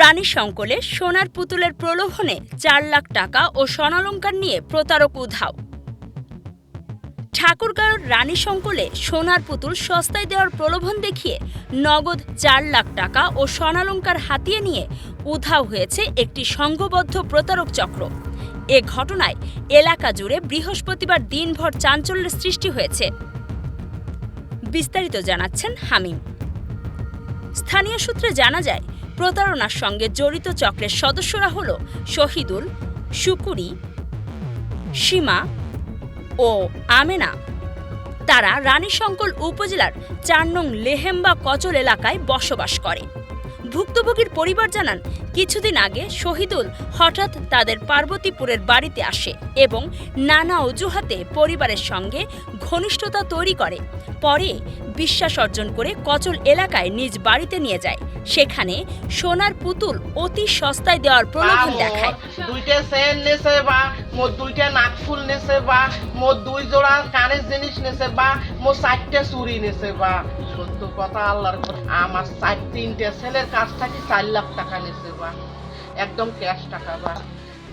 রানী শঙ্কলে সোনার পুতুলের প্রলোভনে চার লাখ টাকা ও স্বর্ণালঙ্কার নিয়ে প্রতারক উধাও। ঠাকুরগাঁওয়ের রানী শঙ্কলে সোনার পুতুল সস্তায় দেওয়ার প্রলোভন দেখিয়ে নগদ চার লাখ টাকা ও স্বর্ণালঙ্কার হাতিয়ে নিয়ে উধাও হয়েছে একটি সংঘবদ্ধ প্রতারক চক্র। এ ঘটনায় এলাকা জুড়ে বৃহস্পতিবার দিনভর চাঞ্চল্যের সৃষ্টি হয়েছে। বিস্তারিত জানাচ্ছেন হামিম। স্থানীয় সূত্রে জানা যায় প্রতারণার সঙ্গে জড়িত চক্রের সদস্যরা হল শহীদুল সুকুরি সীমা ও আমেনা। তারা রানীশঙ্কল উপজেলার চার নং লেহেম্বা কচল এলাকায় বসবাস করে। ভুক্তভোগীর পরিবার জানান কিছুদিন আগে শহীদুল হঠাৎ তাদের পার্বতীপুরের বাড়িতে আসে এবং নানা অজুহাতে পরিবারের সঙ্গে ঘনিষ্ঠতা তৈরি করে। পরে বিশ্বাস অর্জন করে কচল এলাকায় নিজ বাড়িতে নিয়ে যায়। সেখানে সোনার পুতুল অতি সস্তায় দেওয়ার প্রলোভন দেখায়। মোর দুইটা নাকফুল নেছে বা মোর দুই জোড়া কানের জিনিস নেছে বা মোর চারটে চুরি নেছে বা। সত্য কথা আল্লাহর আমার চার তিনটে ছেলের কাছ থেকে চার লাখ টাকা নেছে বা। একদম ক্যাশ টাকা বা।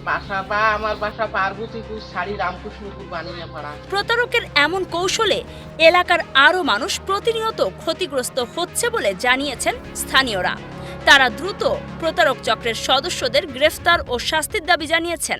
বাসা বা আমার বাসা পার্বতীপুর শাড়ি রামকৃষ্ণপুর বানিয়ে পড়া প্রতারকের এমন কৌশলে এলাকার আরও মানুষ প্রতিনিয়ত ক্ষতিগ্রস্ত হচ্ছে বলে জানিয়েছেন স্থানীয়রা। তারা দ্রুত প্রতারক চক্রের সদস্যদের গ্রেফতার ও শাস্তির দাবি জানিয়েছেন।